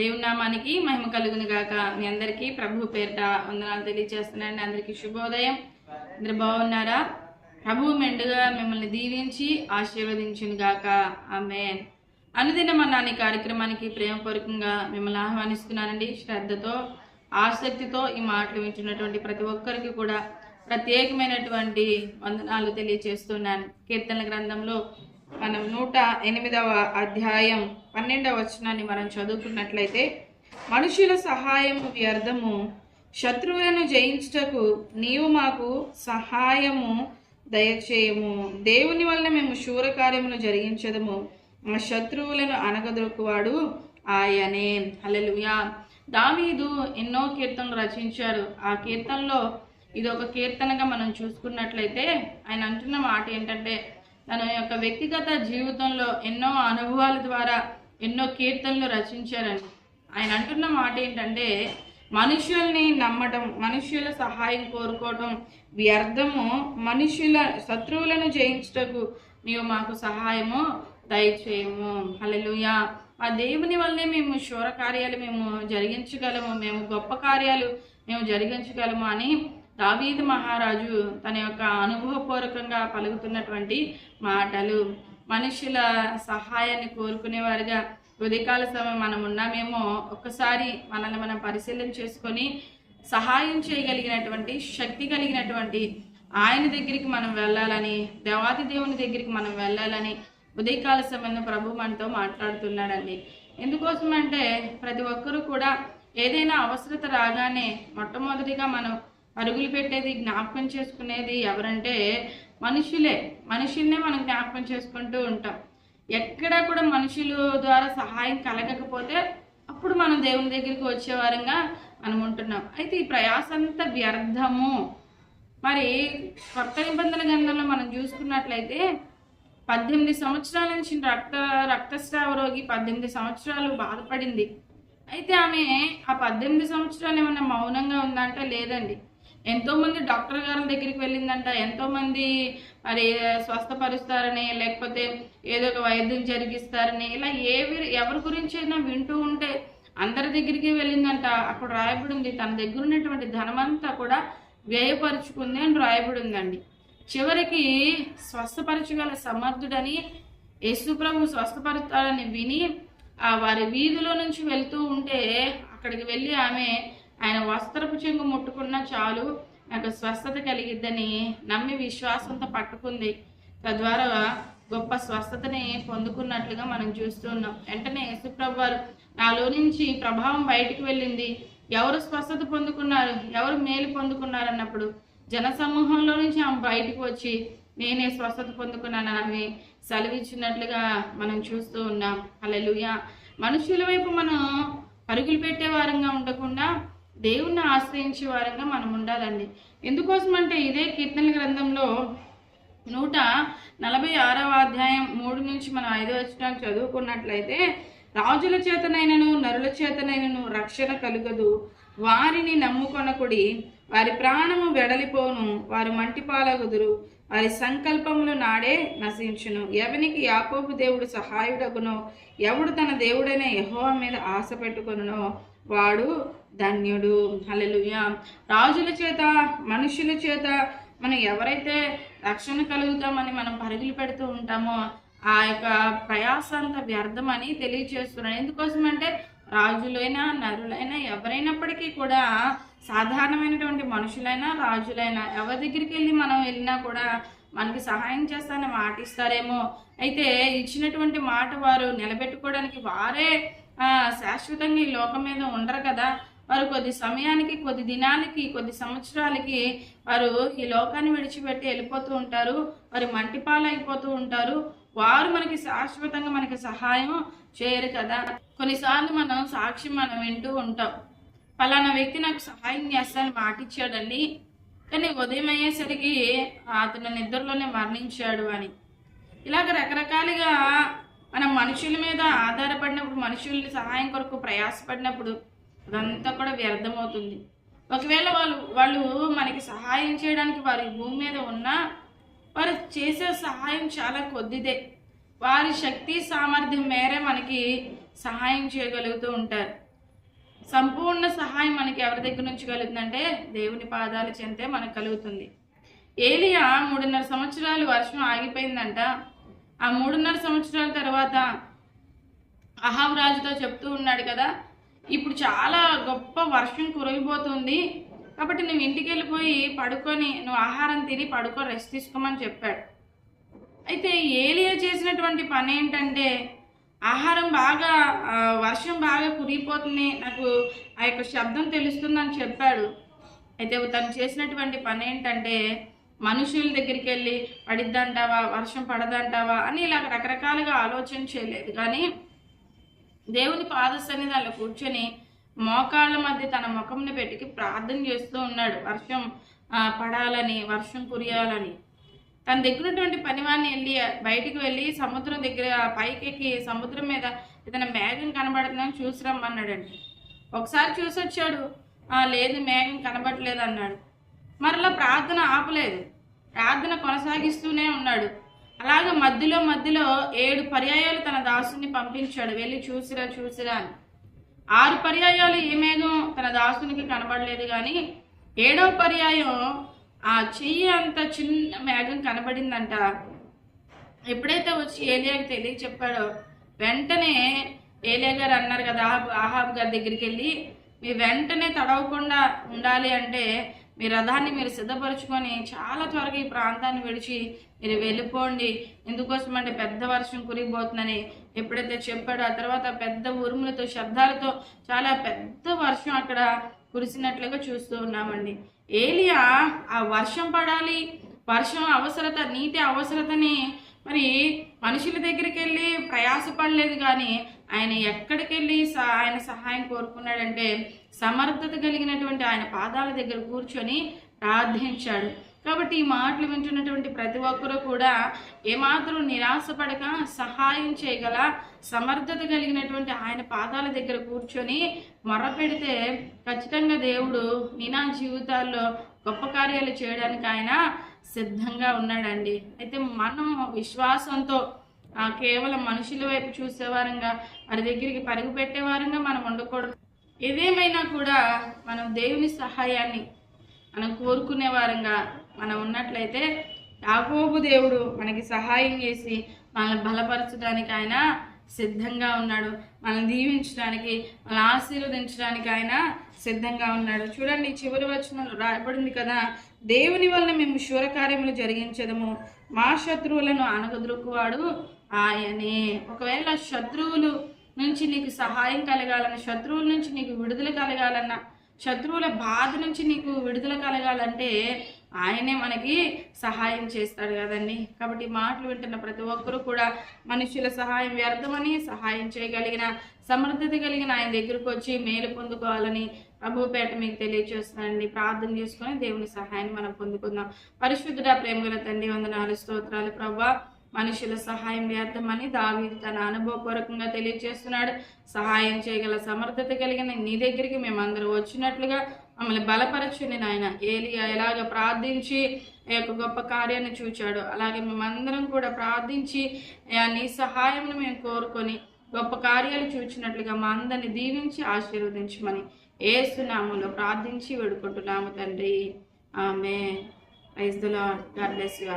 దేవుని నామానికి మహిమ కలుగును గాక. మీ అందరికీ ప్రభు పేరిట వందనాలు తెలియజేస్తున్నానండి. అందరికీ శుభోదయం. అందరు బాగున్నారా? ప్రభు మెండుగా మిమ్మల్ని దీవించి ఆశీర్వదించును గాక. ఆమె అనుదిన మన్నాని కార్యక్రమానికి ప్రేమపూర్వకంగా మిమ్మల్ని ఆహ్వానిస్తున్నానండి. శ్రద్ధతో ఆసక్తితో ఈ మాటలు వింటున్నటువంటి ప్రతి ఒక్కరికి కూడా ప్రత్యేకమైనటువంటి వందనాలు తెలియజేస్తున్నాను. కీర్తనల గ్రంథంలో మనం నూట ఎనిమిదవ అధ్యాయం పన్నెండవ వచనాన్ని మనం చదువుకున్నట్లయితే మనుషుల సహాయము వ్యర్థము. శత్రువులను జయించుటకు నీవు మాకు సహాయము దయచేయము. దేవుని వల్ల మేము శూర కార్యములు జరిగించదము. మా శత్రువులను అనగదొక్కువాడు ఆయనే. హల్లెలూయా. దావీదు ఎన్నో కీర్తనలు రచించారు. ఆ కీర్తనలో ఇది ఒక కీర్తనగా మనం చూసుకున్నట్లయితే ఆయన అంటున్న మాట ఏంటంటే తన యొక్క వ్యక్తిగత జీవితంలో ఎన్నో అనుభవాల ద్వారా ఎన్నో కీర్తనలు రచించారని. ఆయన అంటున్న మాట ఏంటంటే మనుషుల్ని నమ్మటం మనుష్యుల సహాయం కోరుకోవటం వ్యర్థము. మనుషుల శత్రువులను జయించుటకు నీవు మాకు సహాయము దయచేయము. హలలుయా ఆ దేవుని వల్లే మేము శూర కార్యాలు మేము జరిగించగలము. మేము గొప్ప కార్యాలు మేము జరిగించగలము అని దావీదు మహారాజు తన యొక్క అనుభవపూర్వకంగా పలుకుతున్నటువంటి మాటలు మనుషుల సహాయాన్ని కోరుకునేవారుగా. ఉదయకాల సమయం మనం ఉన్నామేమో ఒక్కసారి మనల్ని మనం పరిశీలన చేసుకొని సహాయం చేయగలిగినటువంటి శక్తి కలిగినటువంటి ఆయన దగ్గరికి మనం వెళ్ళాలని దేవాది దేవుని దగ్గరికి మనం వెళ్ళాలని ఉదయకాల సమయంలో ప్రభు మనతో మాట్లాడుతున్నాడండి. ఎందుకోసం అంటే ప్రతి ఒక్కరూ కూడా ఏదైనా అవసరత రాగానే మొట్టమొదటిగా మనం పరుగులు పెట్టేది జ్ఞాపకం చేసుకునేది ఎవరంటే మనుషులే. మనుషుల్నే మనం జ్ఞాపకం చేసుకుంటూ ఉంటాం. ఎక్కడ కూడా మనుషుల ద్వారా సహాయం కలగకపోతే అప్పుడు మనం దేవుని దగ్గరికి వచ్చేవారంగా మనం ఉంటున్నాం. అయితే ఈ ప్రయాస అంతా వ్యర్థము. మరి కొత్త నిబంధన గ్రంథంలో మనం చూసుకున్నట్లయితే పద్దెనిమిది సంవత్సరాల నుంచి రక్త రక్తస్రావ రోగి పద్దెనిమిది సంవత్సరాలు బాధపడింది. అయితే ఆమె ఆ పద్దెనిమిది సంవత్సరాలు ఏమైనా మౌనంగా ఉందంటే లేదండి. ఎంతోమంది డాక్టర్ గారి దగ్గరికి వెళ్ళిందంట ఎంతోమంది మరి స్వస్థపరుస్తారని లేకపోతే ఏదో ఒక వైద్యం జరిగిస్తారని ఇలా ఏవి ఎవరి గురించి అయినా వింటూ ఉంటే అందరి దగ్గరికి వెళ్ళిందంట. అక్కడ రాయబడి ఉంది తన దగ్గర ఉన్నటువంటి ధనమంతా కూడా వ్యయపరుచుకుంది అని రాయబడిందండి. చివరికి స్వస్థపరచగల సమర్థుడని యేసుప్రభు స్వస్థపరుతాడని విని ఆ వారి వీధిలో నుంచి వెళ్తూ ఉంటే అక్కడికి వెళ్ళి ఆమె ఆయన వస్త్రపు చెంగు ముట్టుకున్నా చాలు. నాకు స్వస్థత కలిగిద్దని నమ్మి విశ్వాసంతో పట్టుకుంది. తద్వారా గొప్ప స్వస్థతని పొందుకున్నట్లుగా మనం చూస్తున్నాం వెంటనే యేసుప్రభు వారు నాలో నుంచి ప్రభావం బయటికి వెళ్ళింది. ఎవరు స్వస్థత పొందుకున్నారు? ఎవరు మేలు పొందుకున్నారు అన్నప్పుడు జనసమూహంలో నుంచి ఆమె బయటకు వచ్చి నేనే స్వస్థత పొందుకున్నాను ఆమె సెలవిచ్చినట్లుగా మనం చూస్తూ ఉన్నాం. అలెలుయ మనుషుల వైపు మనం పరుగులు పెట్టే వారంగా ఉండకుండా దేవుణ్ణి ఆశ్రయించే వారంగా మనం ఉండాలండి. ఎందుకోసం అంటే ఇదే కీర్తన గ్రంథంలో నూట నలభై ఆరవ అధ్యాయం మూడు నుంచి మనం ఐదో వచ్చిన చదువుకున్నట్లయితే రాజుల చేతనైనను నరుల చేతనైనను రక్షణ కలుగదు. వారిని నమ్ముకొనకుడి వారి ప్రాణము వెడలిపోను వారు మంటిపాలగుదురు వారి సంకల్పములు నాడే నశించును. ఎవనికి యాకోబు దేవుడు సహాయుడగునో ఎవడు తన దేవుడైన యహోవ మీద ఆశ పెట్టుకొనునో వాడు ధన్యుడు. హలలుయ రాజుల చేత మనుషుల చేత మనం ఎవరైతే రక్షణ కలుగుతామని మనం పరుగులు పెడుతూ ఉంటామో ఆ యొక్క ప్రయాస వ్యర్థమని తెలియజేస్తున్నాను ఎందుకోసం అంటే రాజులైనా నరులైనా ఎవరైనప్పటికీ కూడా సాధారణమైనటువంటి మనుషులైనా రాజులైనా ఎవరి దగ్గరికి వెళ్ళి మనం వెళ్ళినా కూడా మనకి సహాయం చేస్తానని మాట ఇస్తారేమో. అయితే ఇచ్చినటువంటి మాట వారు నిలబెట్టుకోవడానికి వారే శాశ్వతంగా ఈ లోకం మీద ఉండరు కదా. వారు కొద్ది సమయానికి కొద్ది దినాలకి కొద్ది సంవత్సరాలకి వారు ఈ లోకాన్ని విడిచిపెట్టి వెళ్ళిపోతూ ఉంటారు. వారి మంటిపాలైపోతూ ఉంటారు. వారు మనకి శాశ్వతంగా మనకి సహాయం చేయరు కదా. కొన్నిసార్లు మనం సాక్షి మనం వింటూ ఉంటాం. పలానా వ్యక్తి నాకు సహాయం చేస్తానని మాటిచ్చాడండి. కానీ ఉదయం అయ్యేసరికి అతను నిద్రలోనే మరణించాడు అని. ఇలాగ రకరకాలుగా మనం మనుషుల మీద ఆధారపడినప్పుడు మనుషుల్ని సహాయం కొరకు ప్రయాసపడినప్పుడు అదంతా కూడా వ్యర్థమవుతుంది. ఒకవేళ వాళ్ళు వాళ్ళు మనకి సహాయం చేయడానికి వారి భూమి మీద ఉన్నా వారు చేసే సహాయం చాలా కొద్దిదే. వారి శక్తి సామర్థ్యం మేరే మనకి సహాయం చేయగలుగుతూ ఉంటారు. సంపూర్ణ సహాయం మనకి ఎవరి దగ్గర నుంచి కలుగుతుందంటే దేవుని పాదాలు చెంతే మనకు కలుగుతుంది. ఏలియా మూడున్నర సంవత్సరాలు వర్షం ఆగిపోయిందంట. ఆ మూడున్నర సంవత్సరాల తర్వాత అహాబ్ రాజుతో చెప్తూ ఉన్నాడు కదా ఇప్పుడు చాలా గొప్ప వర్షం కురిగిపోతుంది. కాబట్టి నువ్వు ఇంటికి వెళ్ళిపోయి పడుకొని నువ్వు ఆహారం తిని పడుకో రెస్ట్ తీసుకోమని చెప్పాడు. అయితే ఏలియా చేసినటువంటి పని ఏంటంటే ఆహారం బాగా వర్షం బాగా కురిగిపోతుంది నాకు ఆ యొక్క శబ్దం తెలుస్తుందని చెప్పాడు. అయితే తను చేసినటువంటి పని ఏంటంటే మనుషుల దగ్గరికి వెళ్ళి పడిద్దంటావా? వర్షం పడదంటావా? అని ఇలా రకరకాలుగా ఆలోచన చేయలేదు. కానీ దేవుని పాద సన్నిధానంలో కూర్చొని మోకాళ్ళ మధ్య తన ముఖంని పెట్టి ప్రార్థన చేస్తూ ఉన్నాడు. వర్షం పడాలని వర్షం కురియాలని. తన దగ్గర ఉన్నటువంటి వెళ్ళి బయటికి వెళ్ళి సముద్రం దగ్గర పైకి సముద్రం మీద ఏదైనా మేఘం కనబడుతుందని చూసి రమ్మన్నాడండి ఒకసారి చూసి వచ్చాడు. లేదు మేఘం కనబడలేదు అన్నాడు. మరలా ప్రార్థన ఆపలేదు. ప్రార్థన కొనసాగిస్తూనే ఉన్నాడు. అలాగే మధ్యలో మధ్యలో ఏడు పర్యాయాలు తన దాసుని పంపించాడు. వెళ్ళి చూసిరా చూసిరా అని. ఆరు పర్యాయాలు ఏమేదో తన దాసునికి కనబడలేదు కానీ ఏడవ పర్యాయం ఆ చెయ్యి అంత చిన్న మేఘం కనబడిందంట. ఎప్పుడైతే వచ్చి ఏలియాకి తెలియ చెప్పాడో వెంటనే ఏలియా గారు అన్నారు కదా ఆహాబ్ గారి దగ్గరికి వెళ్ళి మీ వెంటనే తడవకుండా ఉండాలి అంటే మీ రథాన్ని మీరు సిద్ధపరచుకొని చాలా త్వరగా ఈ ప్రాంతాన్ని విడిచి మీరు వెళ్ళిపోండి. ఎందుకోసం అంటే పెద్ద వర్షం కురిగిపోతుందని ఎప్పుడైతే చెప్పాడో ఆ తర్వాత పెద్ద ఉరుములతో శబ్దాలతో చాలా పెద్ద వర్షం అక్కడ కురిసినట్లుగా చూస్తూ ఉన్నామండి. ఏలియా ఆ వర్షం పడాలి. వర్షం అవసరత నీటి అవసరతని మరి మనుషుల దగ్గరికి వెళ్ళి ప్రయాసపడలేదు కానీ ఆయన ఎక్కడికి వెళ్ళి స- ఆయన సహాయం కోరుకున్నాడంటే సమర్థత కలిగినటువంటి ఆయన పాదాల దగ్గర కూర్చొని ప్రార్థించాడు. కాబట్టి ఈ మాటలు వింటున్నటువంటి ప్రతి ఒక్కరూ కూడా ఏమాత్రం నిరాశపడక సహాయం చేయగల సమర్థత కలిగినటువంటి ఆయన పాదాల దగ్గర కూర్చొని మొరపెడితే ఖచ్చితంగా దేవుడు నినా జీవితాల్లో గొప్ప కార్యాలు చేయడానికి ఆయన సిద్ధంగా ఉన్నాడండి. అయితే మనం విశ్వాసంతో కేవలం మనుషుల వైపు చూసేవారంగా వారి దగ్గరికి పరుగు పెట్టేవారంగా మనం ఉండకూడదు. ఏదేమైనా కూడా మనం దేవుని సహాయాన్ని మనం కోరుకునే వారంగా మనం ఉన్నట్లయితే యాకోబు దేవుడు మనకి సహాయం చేసి మనల్ని బలపరచడానికి ఆయన సిద్ధంగా ఉన్నాడు. మనల్ని దీవించడానికి మనల్ని ఆశీర్వదించడానికి ఆయన సిద్ధంగా ఉన్నాడు. చూడండి చివరి వచనంలో రాయబడింది కదా దేవుని వలన మేము శూరకార్యములు జరిగించదము. మా శత్రువులను అనగదొరుకువాడు ఆయనే. ఒకవేళ శత్రువులు నుంచి నీకు సహాయం కలగాలన్న శత్రువుల నుంచి నీకు విడుదల కలగాలన్న శత్రువుల బాధ నుంచి నీకు విడుదల కలగాలంటే ఆయనే మనకి సహాయం చేస్తాడు కదండి. కాబట్టి మాటలు వింటున్న ప్రతి ఒక్కరూ కూడా మనుషుల సహాయం వ్యర్థమని సహాయం చేయగలిగిన సమర్థత కలిగిన ఆయన దగ్గరకు వచ్చి మేలు పొందుకోవాలని ప్రభుపేట మీకు తెలియజేస్తున్నానండి ప్రార్థన చేసుకొని దేవుని సహాయాన్ని మనం పొందుకుందాం. పరిశుద్ధుడ ప్రేమగల తండ్రి వందనాలు స్తోత్రాలు. ప్రభా మనుషుల సహాయం వ్యర్థమని దావీదు తన అనుభవపూర్వకంగా తెలియజేస్తున్నాడు. సహాయం చేయగల సమర్థత కలిగిన నీ దగ్గరికి మేమందరూ వచ్చినట్లుగా మమ్మల్ని బలపరచుని నాయన. ఏలియా ఎలాగ ప్రార్థించి ఈ యొక్క గొప్ప కార్యాన్ని చూచాడు అలాగే మేమందరం కూడా ప్రార్థించి ఆ నీ సహాయంను మేము కోరుకొని గొప్ప కార్యాలు చూచినట్లుగా మా అందరిని దీవించి ఆశీర్వదించమని ఏసునామంలో ప్రార్థించి వేడుకుంటున్నాము తండ్రి. ఆమె ప్రైజ్ ద గారు గాడ్ బ్లెస్ యు